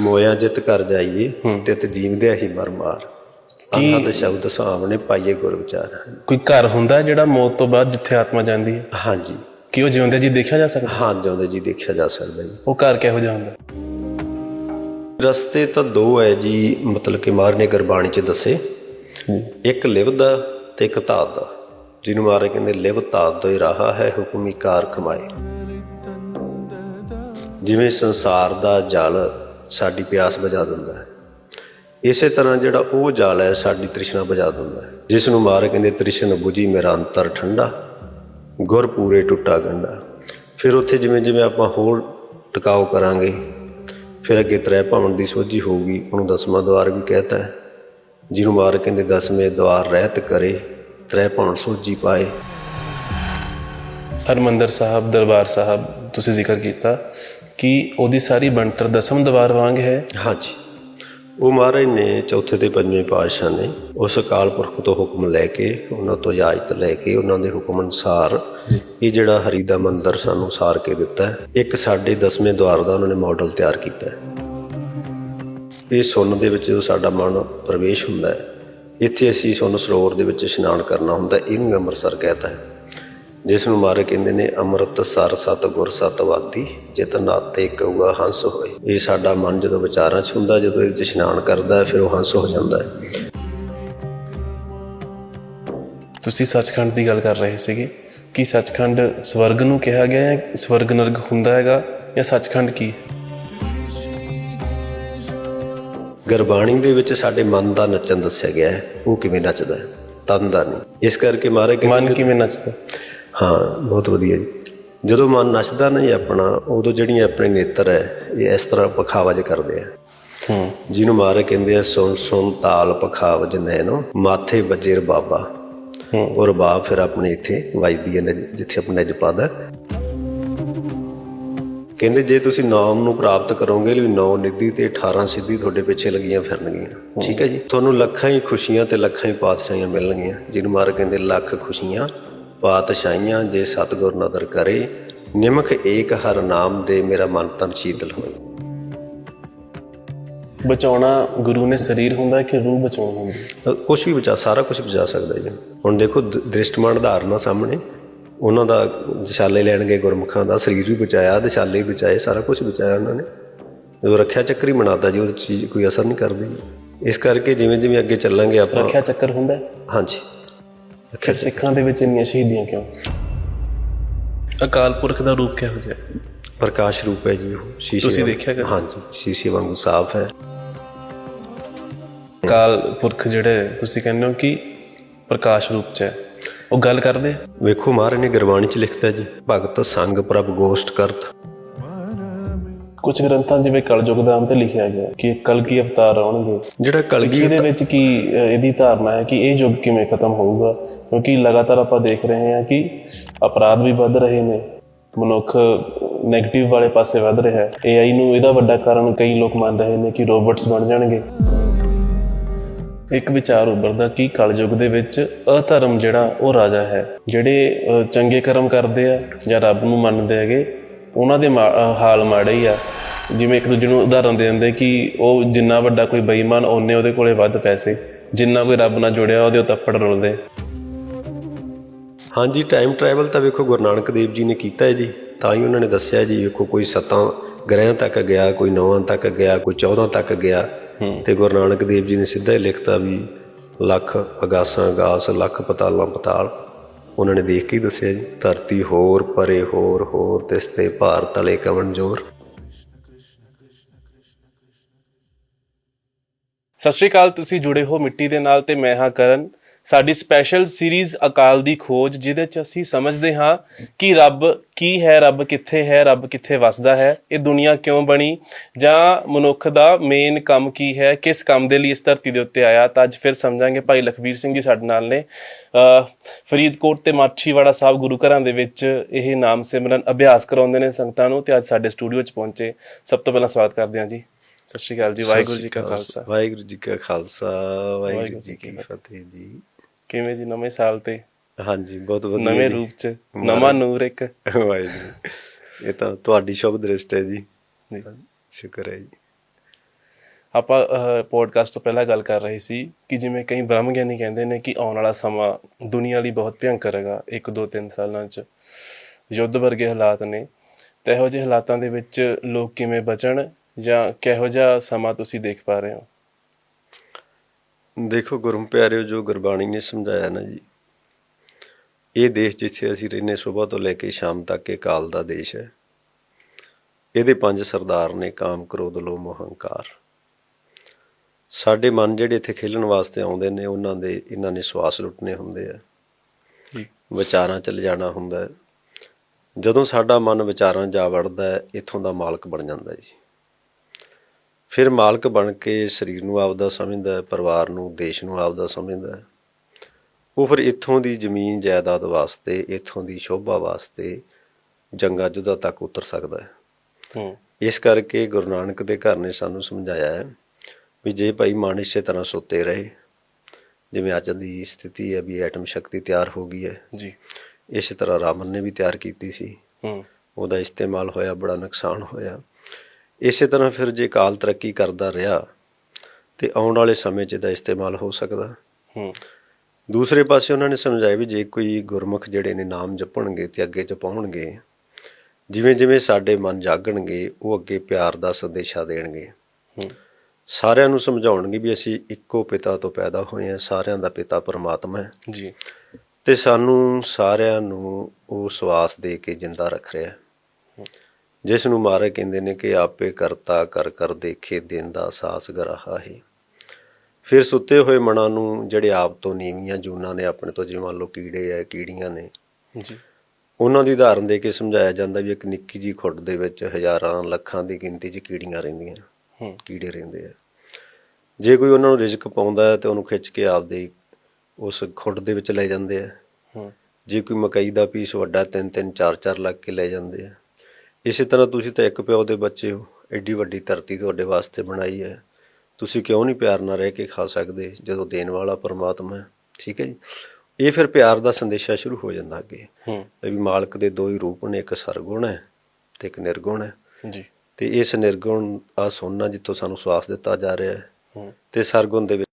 ਮੋਇਆ ਜਿਤ ਕਰ ਜਾਈਏ ਤੇ ਤੇ ਜੀਵਦਿਆ ਹੀ ਮਰ ਮਾਰ। ਅਨੰਦ ਸ਼ਬਦ ਸਾਹਮਣੇ ਪਾਈਏ ਗੁਰ ਵਿਚਾਰ ਕੋਈ ਘਰ ਹੁੰਦਾ ਜਿਹੜਾ ਮੌਤ ਤੋਂ ਬਾਅਦ ਜਿੱਥੇ ਆਤਮਾ ਜਾਂਦੀ ਹੈ? ਹਾਂਜੀ। ਕਿ ਉਹ ਜਿਉਂਦੇ ਜੀ ਦੇਖਿਆ ਜਾ ਸਕਦਾ? ਹਾਂ ਜਿਉਂਦੇ ਜੀ ਦੇਖਿਆ ਜਾ ਸਕਦਾ ਜੀ। ਉਹ ਘਰ ਕਿਹੋ ਜਿਹਾ ਹੁੰਦਾ? ਰਸਤੇ ਤਾਂ ਦੋ ਹੈ ਜੀ ਮਤਲਬ ਕਿ ਮਾਰ ਨੇ ਗੁਰਬਾਣੀ ਚ ਦੱਸੇ। ਇੱਕ ਲਿਵ ਦਾ ਤੇ ਇੱਕ ਧਾਤ ਦਾ। ਜਿਹਨੂੰ ਮਾਰੇ ਕਹਿੰਦੇ ਲਿਵ ਧਾਤ ਤੋਂ ਹੀ ਰਾਹਾ ਹੈ ਹੁਕਮੀ ਕਾਰ ਕਮਾਏ ਜਿਵੇਂ ਸੰਸਾਰ ਦਾ ਜਲ ਸਾਡੀ ਪਿਆਸ ਬੁਝਾ ਦਿੰਦਾ ਹੈ। ਇਸੇ ਤਰ੍ਹਾਂ ਜਿਹੜਾ ਉਹ ਜਾਲ ਹੈ, ਸਾਡੀ ਤ੍ਰਿਸ਼ਨਾ ਬੁਝਾ ਦਿੰਦਾ ਹੈ। ਜਿਸ ਨੂੰ ਮਾਰ ਕਹਿੰਦੇ ਤ੍ਰਿਸ਼ਨ ਬੁਝੀ ਮੇਰਾ ਅੰਤਰ ਠੰਡਾ ਗੁਰ ਪੂਰੇ ਟੁੱਟਾ ਗੰਡਾ। ਫਿਰ ਉੱਥੇ ਜਿਵੇਂ ਜਿਵੇਂ ਆਪਾਂ ਹੋਰ ਟਿਕਾਓ ਕਰਾਂਗੇ, ਫਿਰ ਅੱਗੇ ਤ੍ਰੈ ਭਵਨ ਦੀ ਸੋਝੀ ਹੋਊਗੀ, ਉਹਨੂੰ ਦਸਵਾਂ ਦਵਾਰ ਵੀ ਕਹਤਾ ਹੈ। ਜਿਹਨੂੰ ਮਾਰ ਕਹਿੰਦੇ ਦਸਵੇਂ ਦਵਾਰ ਰਹਿਤ ਕਰੇ, ਤ੍ਰੈ ਭਵਨ ਸੋਝੀ ਪਾਏ। ਹਰਮੰਦਰ ਸਾਹਿਬ, ਦਰਬਾਰ ਸਾਹਿਬ, ਤੁਸੀਂ ਜ਼ਿਕਰ ਕੀਤਾ ਕਿ ਉਹਦੀ ਸਾਰੀ ਬਣਤਰ ਦਸਮ ਦਵਾਰ ਵਾਂਗ ਹੈ? ਹਾਂਜੀ। ਉਹ ਮਹਾਰਾਜ ਨੇ ਚੌਥੇ ਤੇ ਪੰਜਵੇਂ ਪਾਤਸ਼ਾਹ ਨੇ ਉਸ ਅਕਾਲ ਪੁਰਖ ਤੋਂ ਹੁਕਮ ਲੈ ਕੇ ਉਹਨਾਂ ਤੋਂ ਇਜਾਜ਼ਤ ਲੈ ਕੇ ਉਹਨਾਂ ਦੇ ਹੁਕਮ ਅਨੁਸਾਰ ਇਹ ਜਿਹੜਾ ਹਰੀ ਦਾ ਮੰਦਿਰ ਸਾਨੂੰ ਸਾਰ ਕੇ ਦਿੱਤਾ ਹੈ। ਇੱਕ ਸਾਡੇ ਦਸਵੇਂ ਦਵਾਰ ਦਾ ਉਹਨਾਂ ਨੇ ਮਾਡਲ ਤਿਆਰ ਕੀਤਾ ਹੈ। ਇਹ ਸੁੰਨ ਦੇ ਵਿੱਚ ਜਦੋਂ ਸਾਡਾ ਮਨ ਪ੍ਰਵੇਸ਼ ਹੁੰਦਾ ਹੈ ਇੱਥੇ ਅਸੀਂ ਸੁੰਨ ਸਰੋਵਰ ਦੇ ਵਿੱਚ ਇਸ਼ਨਾਨ ਕਰਨਾ ਹੁੰਦਾ ਇਹਨੂੰ ਅੰਮ੍ਰਿਤਸਰ ਕਹਿੰਦਾ ਹੈ। ਜਿਸ ਨੂੰ ਮਾਰੇ ਕਹਿੰਦੇ ਨੇ ਅੰਮ੍ਰਿਤ ਸਰ ਸਤ ਗੁਰ ਸਤ ਵਾਦੀ ਜਿਤ ਨਾਤੇ ਕਉਆ ਹੰਸ ਹੋਏ। ਇਹ ਸਾਡਾ ਮਨ ਜਦੋਂ ਵਿਚਾਰਾਂ 'ਚ ਹੁੰਦਾ ਜਦੋਂ ਇਹ ਇਸ਼ਨਾਨ ਕਰਦਾ ਹੈ ਫਿਰ ਉਹ ਹੰਸ ਹੋ ਜਾਂਦਾ ਹੈ। ਤੁਸੀਂ ਸੱਚਖੰਡ ਦੀ ਗੱਲ ਕਰ ਰਹੇ ਸੀਗੇ ਕਿ ਸੱਚਖੰਡ ਸਵਰਗ ਨੂੰ ਕਿਹਾ ਗਿਆ ਹੈ ਸਵਰਗ ਨਰਕ ਹੁੰਦਾ ਹੈਗਾ ਜਾਂ ਸੱਚਖੰਡ ਕੀ? ਗੁਰਬਾਣੀ ਦੇ ਵਿੱਚ ਸਾਡੇ ਮਨ ਦਾ ਨੱਚਣ ਦੱਸਿਆ ਗਿਆ ਹੈ ਉਹ ਕਿਵੇਂ ਨੱਚਦਾ ਹੈ? ਤਨ ਦਾ ਨਹੀਂ। ਇਸ ਕਰਕੇ ਮਾਰੇ ਕਹਿੰਦੇ ਮਨ ਕਿਵੇਂ ਨੱਚਦਾ ਹਾਂ ਬਹੁਤ ਵਧੀਆ ਜੀ। ਜਦੋਂ ਮਨ ਨੱਚਦਾ ਨਹੀਂ ਆਪਣਾ ਉਦੋਂ ਜਿਹੜੀਆਂ ਆਪਣੇ ਨੇਤਰ ਹੈ ਇਹ ਇਸ ਤਰ੍ਹਾਂ ਪਖਾਵਜ ਕਰਦੇ ਆ। ਹੂੰ। ਜਿਹਨੂੰ ਮਾਰੇ ਕਹਿੰਦੇ ਆ ਸੁਣ ਸੁਣ ਤਾਲ ਪਖਾਵਜ ਨੈਣੋ ਮਾਥੇ ਵੱਜੇ ਰਬਾਬਾ ਹੂੰ। ਔਰ ਬਾਪ ਫਿਰ ਆਪਣੇ ਇੱਥੇ ਵੱਜਦੀ ਹੈ ਜਿੱਥੇ ਆਪਣਾ ਨਿਜ ਪਦ। ਹੈ ਕਹਿੰਦੇ ਜੇ ਤੁਸੀਂ ਨਾਮ ਨੂੰ ਪ੍ਰਾਪਤ ਕਰੋਗੇ ਵੀ 9 ਨਿੱਧੀ ਤੇ 18 ਸਿੱਧੀ ਤੁਹਾਡੇ ਪਿੱਛੇ ਲੱਗੀਆਂ ਫਿਰਨਗੀਆਂ। ਠੀਕ ਹੈ ਜੀ? ਤੁਹਾਨੂੰ ਲੱਖਾਂ ਹੀ ਖੁਸ਼ੀਆਂ ਤੇ ਲੱਖਾਂ ਹੀ ਪਾਤਸ਼ਾਹੀਆਂ ਮਿਲਣਗੀਆਂ। ਜਿਹਨੂੰ ਮਾਰ ਕਹਿੰਦੇ ਲੱਖ ਖੁਸ਼ੀਆਂ ਪਾਤਸ਼ਾਹੀਆਂ ਜੇ ਸਤਿਗੁਰ ਨਦਰ ਕਰੇ ਨਿਮਖ ਏਕ ਹਰ ਨਾਮ ਦੇ ਮੇਰਾ ਮਨ ਤਨ ਸ਼ੀਤਲ ਹੋਏ। ਬਚਾਉਣਾ ਗੁਰੂ ਨੇ ਸਰੀਰ ਹੁੰਦਾ ਕਿ ਰੂਹ ਬਚਾਉਣਾ ਹੁੰਦਾ? ਕੁਝ ਵੀ ਬਚਾ ਸਾਰਾ ਕੁਝ ਬਚਾ ਸਕਦਾ ਜੀ। ਹੁਣ ਦੇਖੋ ਦ੍ਰਿਸ਼ਟਮਾਨ ਧਾਰਨਾ ਸਾਹਮਣੇ ਉਹਨਾਂ ਦਾ ਦਿਸ਼ਾਲੇ ਲੈਣ ਗਏ ਗੁਰਮੁਖਾਂ ਦਾ ਸਰੀਰ ਵੀ ਬਚਾਇਆ ਦਿਸ਼ਾਲੇ ਵੀ ਬਚਾਏ ਸਾਰਾ ਕੁਝ ਬਚਾਇਆ ਉਹਨਾਂ ਨੇ। ਜਦੋਂ ਰੱਖਿਆ ਚੱਕਰ ਹੀ ਬਣਾਤਾ ਜੀ ਉਹ ਚੀਜ਼ ਕੋਈ ਅਸਰ ਨਹੀਂ ਕਰਦੀ। ਇਸ ਕਰਕੇ ਜਿਵੇਂ ਜਿਵੇਂ ਅੱਗੇ ਚੱਲਾਂਗੇ ਆਪਾਂ ਰੱਖਿਆ ਚੱਕਰ ਹੁੰਦਾ? ਹਾਂਜੀ। ਫਿਰ ਸਿੱਖਾਂ ਦੇ ਵਿੱਚ ਇੰਨੀਆਂ ਸ਼ਹੀਦੀਆਂ ਕਿਉਂ ਅਕਾਲ ਪੁਰਖ ਦਾ ਰੂਪ ਕਿਹੋ ਜਿਹਾ ਹੈ? ਪ੍ਰਕਾਸ਼ ਰੂਪ ਹੈ ਜੀ ਉਹ ਸ਼ੀਸ਼ੇ ਤੁਸੀਂ ਵਾਂਗ- ਦੇਖਿਆ ਕਦੇ? ਹਾਂਜੀ ਸ਼ੀਸ਼ੇ ਵਾਂਗੂ ਸਾਫ਼ ਹੈ ਅਕਾਲ ਪੁਰਖ ਜਿਹੜੇ ਤੁਸੀਂ ਕਹਿੰਦੇ ਹੋ ਕਿ ਪ੍ਰਕਾਸ਼ ਰੂਪ ਚ ਹੈ ਉਹ ਗੱਲ ਕਰਦੇ ਆ? ਵੇਖੋ ਮਹਾਰਾਜ ਨੇ ਗੁਰਬਾਣੀ ਚ ਲਿਖਤਾ ਜੀ ਭਗਤ ਸੰਗ ਪ੍ਰਭ ਗੋਸ਼ਟ ਕਰਤ ਕੁਝ ਗ੍ਰੰਥਾਂ ਜਿਵੇਂ ਕਲਯੁਗ ਦਾ ਅੰਤ ਲਿਖਿਆ ਗਿਆ ਕਿ ਕਲਗੀ ਅਵਤਾਰ ਆਉਣਗੇ। ਜਿਹੜਾ ਕਲਗੀ ਇਹਦੇ ਵਿੱਚ ਕੀ ਇਹਦੀ ਧਾਰਨਾ ਹੈ ਕਿ ਇਹ ਯੁੱਗ ਕਿਵੇਂ ਖਤਮ ਹੋਊਗਾ? ਕਿਉਂਕਿ ਲਗਾਤਾਰ ਆਪਾਂ ਦੇਖ ਰਹੇ ਹਾਂ ਕਿ ਅਪਰਾਧ ਵੀ ਵੱਧ ਰਹੇ ਨੇ। ਮਨੁੱਖ 네ਗੇਟਿਵ ਵਾਲੇ ਪਾਸੇ ਵੱਧ ਰਿਹਾ ਹੈ। AI ਨੂੰ ਇਹਦਾ ਵੱਡਾ ਕਾਰਨ ਕਈ ਲੋਕ ਮੰਨ ਰਹੇ ਨੇ ਕਿ ਰੋਬੋਟਸ ਬਣ ਜਾਣਗੇ। ਇੱਕ ਵਿਚਾਰ ਉੱਭਰਦਾ ਕਿ ਕਲਯੁਗ ਦੇ ਵਿੱਚ ਅਧਰਮ ਜਿਹੜਾ ਉਹ ਰਾਜਾ ਹੈ। ਜਿਹੜੇ ਚੰਗੇ ਕਰਮ ਕਰਦੇ ਆ ਜਾਂ ਰੱਬ ਨੂੰ ਮੰਨਦੇ ਹੈਗੇ ਉਹਨਾਂ ਦੇ ਹਾਲ ਮਾੜੇ ਹੀ ਆ। ਜਿਵੇਂ ਇੱਕ ਦੂਜੇ ਨੂੰ ਉਦਾਹਰਨ ਦੇ ਦਿੰਦੇ ਕਿ ਉਹ ਜਿੰਨਾ ਵੱਡਾ ਕੋਈ ਬੇਈਮਾਨ ਉਹਨੇ ਉਹਦੇ ਕੋਲੇ ਵੱਧ ਪੈਸੇ। ਜਿੰਨਾ ਕੋਈ ਰੱਬ ਨਾਲ ਜੁੜਿਆ ਉਹਦੇ ਉੱਤਪੜ ਰੁਲਦੇ। ਹਾਂਜੀ ਟਾਈਮ ਟਰੈਵਲ ਤਾਂ ਵੇਖੋ ਗੁਰੂ ਨਾਨਕ ਦੇਵ ਜੀ ਨੇ ਕੀਤਾ ਹੈ ਜੀ। ਤਾਂ ਹੀ ਉਹਨਾਂ ਨੇ ਦੱਸਿਆ ਜੀ ਵੇਖੋ ਕੋਈ ਸੱਤਾਂ ਗ੍ਰਹਿਾਂ ਤੱਕ ਗਿਆ ਕੋਈ ਨੌਵਾਂ ਤੱਕ ਗਿਆ ਕੋਈ 14 ਤੱਕ ਗਿਆ। ਤੇ ਗੁਰੂ ਨਾਨਕ ਦੇਵ ਜੀ ਨੇ ਸਿੱਧਾ ਹੀ ਲਿਖਤਾ ਵੀ ਲੱਖ ਅਗਾਸਾਂ ਅਗਾਸ ਲੱਖ ਪਤਾਲਾਂ ਪਤਾਲ। ਉਹਨਾਂ ਨੇ ਦੇਖ ਕੇ ਹੀ ਦੱਸਿਆ ਜੀ, ਧਰਤੀ ਹੋਰ, ਪਰੇ ਹੋਰ ਹੋਰ, ਤਿਸ ਤੇ ਭਾਰ ਤਲੇ ਕਵਣ ਜੋਰ। ਸਤਿ ਸ਼੍ਰੀ ਅਕਾਲ, ਤੁਸੀਂ ਜੁੜੇ ਹੋ ਮਿੱਟੀ ਦੇ ਨਾਲ ਤੇ ਮੈਂ ਹਾਂ ਕਰਨ। ਸਾਡੀ ਸਪੈਸ਼ਲ ਸੀਰੀਜ਼ ਅਕਾਲ ਦੀ ਖੋਜ ਜਿਹਦੇ ਚ ਅਸੀਂ ਸਮਝਦੇ ਹਾਂ ਕਿ ਰੱਬ ਕੀ ਹੈ ਰੱਬ ਕਿੱਥੇ ਹੈ ਰੱਬ ਕਿੱਥੇ ਵਸਦਾ ਹੈ ਇਹ ਦੁਨੀਆ ਕਿਉਂ ਬਣੀ ਜਾਂ ਮਨੁੱਖ ਦਾ ਮੇਨ ਕੰਮ ਕੀ ਹੈ ਕਿਸ ਕੰਮ ਦੇ ਲਈ ਇਸ ਧਰਤੀ ਦੇ ਉੱਤੇ ਆਇਆ ਤਾਂ ਅੱਜ ਫਿਰ ਸਮਝਾਂਗੇ ਭਾਈ ਲਖਵੀਰ ਸਿੰਘ ਜੀ ਸਾਡੇ ਨਾਲ ਨੇ। ਫਰੀਦਕੋਟ ਤੇ ਮਾਛੀਵਾੜਾ ਸਾਹਿਬ ਗੁਰੂ ਘਰਾਂ ਦੇ ਵਿੱਚ ਇਹ ਨਾਮ ਸਿਮਰਨ ਅਭਿਆਸ ਕਰਾਉਂਦੇ ਨੇ ਸੰਗਤਾਂ ਨੂੰ ਤੇ ਅੱਜ ਸਾਡੇ ਸਟੂਡੀਓ 'ਚ ਪਹੁੰਚੇ। ਸਭ ਤੋਂ ਪਹਿਲਾਂ ਸਵਾਗਤ ਕਰਦੇ ਹਾਂ ਜੀ। ਸਤਿ ਸ਼੍ਰੀ ਅਕਾਲ ਜੀ ਵਾਹਿਗੁਰੂ ਜੀ ਕਾ ਖਾਲਸਾ। ਵਾਹਿਗੁਰੂ ਜੀ ਕਾ ਖਾਲਸਾ ਵਾਹਿਗੁਰੂ ਜੀ ਕੀ ਫਤਿਹ ਜੀ। ਕਿਵੇਂ ਜੀ ਨਵੇਂ ਸਾਲ ਤੇ? ਹਾਂਜੀ ਬਹੁਤ ਵਧੀਆ ਨਵੇਂ। ਰੂਪ 'ਚ ਨਵਾਂ ਨੂਰ ਇੱਕ। ਵਾਹਿਗੁਰੂ। ਇਹ ਤਾਂ ਤੁਹਾਡੀ ਸ਼ੁਭ ਦ੍ਰਿਸ਼ਟ ਹੈ ਜੀ। ਸ਼ੁਕਰ ਹੈ ਜੀ। ਆਪਾਂ ਪੋਡਕਾਸਟ ਤੋਂ ਪਹਿਲਾਂ ਗੱਲ ਕਰ ਰਹੇ ਸੀ ਕਿ ਜਿਵੇਂ ਕਈ ਬ੍ਰਹਮ ਗਿਆਨੀ ਕਹਿੰਦੇ ਨੇ ਕਿ ਆਉਣ ਵਾਲਾ ਸਮਾਂ ਦੁਨੀਆ ਲਈ ਬਹੁਤ ਭਿਅੰਕਰ ਹੈਗਾ 1 2 3 ਸਾਲਾਂ 'ਚ। ਯੁੱਧ ਵਰਗੇ ਹਾਲਾਤ ਨੇ। ਤੇ ਇਹੋ ਜਿਹੇ ਹਾਲਾਤਾਂ ਦੇ ਵਿੱਚ ਲੋਕ ਕਿਵੇਂ ਬਚਣ ਜਾਂ ਕਿਹੋ ਜਿਹਾ ਸਮਾਂ ਤੁਸੀਂ ਦੇਖ ਪਾ ਰਹੇ ਹੋ? ਦੇਖੋ ਗੁਰਮ ਪਿਆਰਿਓ ਜੋ ਗੁਰਬਾਣੀ ਨੇ ਸਮਝਾਇਆ ਨਾ ਜੀ ਇਹ ਦੇਸ਼ ਜਿੱਥੇ ਅਸੀਂ ਰਹਿੰਦੇ ਸਵੇਰ ਤੋਂ ਲੈ ਕੇ ਸ਼ਾਮ ਤੱਕ ਇਹ ਕਾਲ ਦਾ ਦੇਸ਼ ਹੈ। ਇਹਦੇ ਪੰਜ ਸਰਦਾਰ ਨੇ ਕਾਮ ਕ੍ਰੋਧ ਲੋਭ ਹੰਕਾਰ ਸਾਡੇ ਮਨ ਜਿਹੜੇ ਇੱਥੇ ਖੇਲਣ ਵਾਸਤੇ ਆਉਂਦੇ ਨੇ ਉਹਨਾਂ ਦੇ ਇਹਨਾਂ ਨੇ ਸਵਾਸ ਲੁੱਟਨੇ ਹੁੰਦੇ ਆ। ਜੀ ਵਿਚਾਰਾਂ ਚ ਲਿਜਾਣਾ ਹੁੰਦਾ ਜਦੋਂ ਸਾਡਾ ਮਨ ਵਿਚਾਰਾਂ ਜਾ ਵੜਦਾ ਹੈ ਇੱਥੋਂ ਦਾ ਮਾਲਕ ਬਣ ਜਾਂਦਾ ਜੀ। ਫਿਰ ਮਾਲਕ ਬਣ ਕੇ ਸਰੀਰ ਨੂੰ ਆਪਦਾ ਸਮਝਦਾ ਹੈ ਪਰਿਵਾਰ ਨੂੰ ਦੇਸ਼ ਨੂੰ ਆਪਦਾ ਸਮਝਦਾ ਹੈ। ਉਹ ਫਿਰ ਇੱਥੋਂ ਦੀ ਜ਼ਮੀਨ ਜਾਇਦਾਦ ਵਾਸਤੇ ਇੱਥੋਂ ਦੀ ਸ਼ੋਭਾ ਵਾਸਤੇ ਜੰਗਾਂ ਜੁਦਾ ਤੱਕ ਉਤਰ ਸਕਦਾ ਹੈ। ਹੂੰ। ਇਸ ਕਰਕੇ ਗੁਰੂ ਨਾਨਕ ਦੇ ਘਰ ਨੇ ਸਾਨੂੰ ਸਮਝਾਇਆ ਹੈ ਵੀ ਜੇ ਭਾਈ ਮਨ ਇਸੇ ਤਰ੍ਹਾਂ ਸੁੱਤੇ ਰਹੇ ਜਿਵੇਂ ਅੱਜ ਦੀ ਸਥਿਤੀ ਹੈ ਵੀ ਐਟਮ ਸ਼ਕਤੀ ਤਿਆਰ ਹੋ ਗਈ ਹੈ। ਜੀ। ਇਸੇ ਤਰ੍ਹਾਂ ਰਾਮਨ ਨੇ ਵੀ ਤਿਆਰ ਕੀਤੀ ਸੀ। ਹੂੰ। ਉਹਦਾ ਇਸਤੇਮਾਲ ਹੋਇਆ ਬੜਾ ਨੁਕਸਾਨ ਹੋਇਆ। ਇਸੇ ਤਰ੍ਹਾਂ ਫਿਰ ਜੇ ਕਾਲ ਤਰੱਕੀ ਕਰਦਾ ਰਿਹਾ ਤੇ ਆਉਣ ਵਾਲੇ ਸਮੇਂ 'ਚ ਇਹਦਾ ਇਸਤੇਮਾਲ ਹੋ ਸਕਦਾ। ਹੂੰ। ਦੂਸਰੇ ਪਾਸੇ ਉਹਨਾਂ ਨੇ ਸਮਝਾਇਆ ਵੀ ਜੇ ਕੋਈ ਗੁਰਮੁਖ ਜਿਹੜੇ ਨੇ ਨਾਮ ਜਪਣਗੇ ਤੇ ਅੱਗੇ ਜਪਾਉਣਗੇ ਜਿਵੇਂ ਜਿਵੇਂ ਸਾਡੇ ਮਨ ਜਾਗਣਗੇ ਉਹ ਅੱਗੇ ਪਿਆਰ ਦਾ ਸੰਦੇਸ਼ਾ ਦੇਣਗੇ। ਹੂੰ। ਸਾਰਿਆਂ ਨੂੰ ਸਮਝਾਉਣਗੇ ਵੀ ਅਸੀਂ ਇੱਕੋ ਪਿਤਾ ਤੋਂ ਪੈਦਾ ਹੋਏ ਹਾਂ ਸਾਰਿਆਂ ਦਾ ਪਿਤਾ ਪਰਮਾਤਮਾ ਹੈ। ਜੀ। ਤੇ ਸਾਨੂੰ ਸਾਰਿਆਂ ਨੂੰ ਉਹ ਸਵਾਸ ਦੇ ਕੇ ਜਿੰਦਾ ਰੱਖ ਰਿਹਾ ਹੈ। ਜਿਸ ਨੂੰ ਮਾਰੇ ਕਹਿੰਦੇ ਨੇ ਕਿ ਆਪੇ ਕਰਤਾ ਕਰ ਕਰ ਦੇਖੇ ਦਿਨ ਦਾ ਸਾਸ ਗਰਾਹਾ ਹੈ। ਫਿਰ ਸੁੱਤੇ ਹੋਏ ਮਨਾਂ ਨੂੰ ਜਿਹੜੇ ਆਪ ਤੋਂ ਨੀਵੀਆਂ ਜੂਨਾਂ ਨੇ ਆਪਣੇ ਤੋਂ ਜਿਵੇਂ ਲਓ ਕੀੜੇ ਐ ਕੀੜੀਆਂ ਨੇ ਜੀ। ਉਹਨਾਂ ਦੀ ਉਦਾਹਰਨ ਦੇ ਕੇ ਸਮਝਾਇਆ ਜਾਂਦਾ ਵੀ ਇੱਕ ਨਿੱਕੀ ਜੀ ਖੁੱਡ ਦੇ ਵਿੱਚ ਹਜ਼ਾਰਾਂ ਲੱਖਾਂ ਦੀ ਗਿਣਤੀ 'ਚ ਕੀੜੀਆਂ ਰਹਿੰਦੀਆਂ ਹੂੰ। ਕੀੜੇ ਰਹਿੰਦੇ ਆ ਜੇ ਕੋਈ ਉਹਨਾਂ ਨੂੰ ਰਿਜ਼ਕ ਪਾਉਂਦਾ ਹੈ ਤੇ ਉਹਨੂੰ ਖਿੱਚ ਕੇ ਆਪਦੇ ਉਸ ਖੁੱਡ ਦੇ ਵਿੱਚ ਲੈ ਜਾਂਦੇ ਆ ਹੂੰ। ਜੇ ਕੋਈ ਮਕਈ ਦਾ ਪੀਸ ਵੱਡਾ ਤਿੰਨ ਤਿੰਨ ਚਾਰ ਚਾਰ ਲੱਗ ਕੇ ਲੈ ਜਾਂਦੇ ਆ ਇਸੇ ਤਰ੍ਹਾਂ ਤੁਸੀਂ ਤਾਂ ਇੱਕ ਪਿਓ ਦੇ ਬੱਚੇ ਹੋ ਐਡੀ ਵੱਡੀ ਧਰਤੀ ਤੁਹਾਡੇ ਵਾਸਤੇ ਬਣਾਈ ਹੈ। ਤੁਸੀਂ ਕਿਉਂ ਨਹੀਂ ਪਿਆਰ ਨਾਲ ਰਹਿ ਕੇ ਖਾ ਸਕਦੇ ਜਦੋਂ ਦੇਣ ਵਾਲਾ ਪਰਮਾਤਮਾ ਹੈ? ਠੀਕ ਹੈ ਜੀ। ਇਹ ਫਿਰ ਪਿਆਰ ਦਾ ਸੰਦੇਸ਼ਾ ਸ਼ੁਰੂ ਹੋ ਜਾਂਦਾ ਅੱਗੇ। ਹੂੰ। ਵੀ ਮਾਲਕ ਦੇ ਦੋ ਹੀ ਰੂਪ ਨੇ ਇੱਕ ਸਰਗੁਣ ਹੈ ਤੇ ਇੱਕ ਨਿਰਗੁਣ ਹੈ। ਜੀ। ਤੇ ਇਸ ਨਿਰਗੁਣ ਆ ਸੋਨਾ ਜਿੱਥੋਂ ਸਾਨੂੰ ਸਵਾਸ ਦਿੱਤਾ ਜਾ ਰਿਹਾ ਹੈ ਹੂੰ। ਤੇ ਸਰਗੁਣ ਦੇ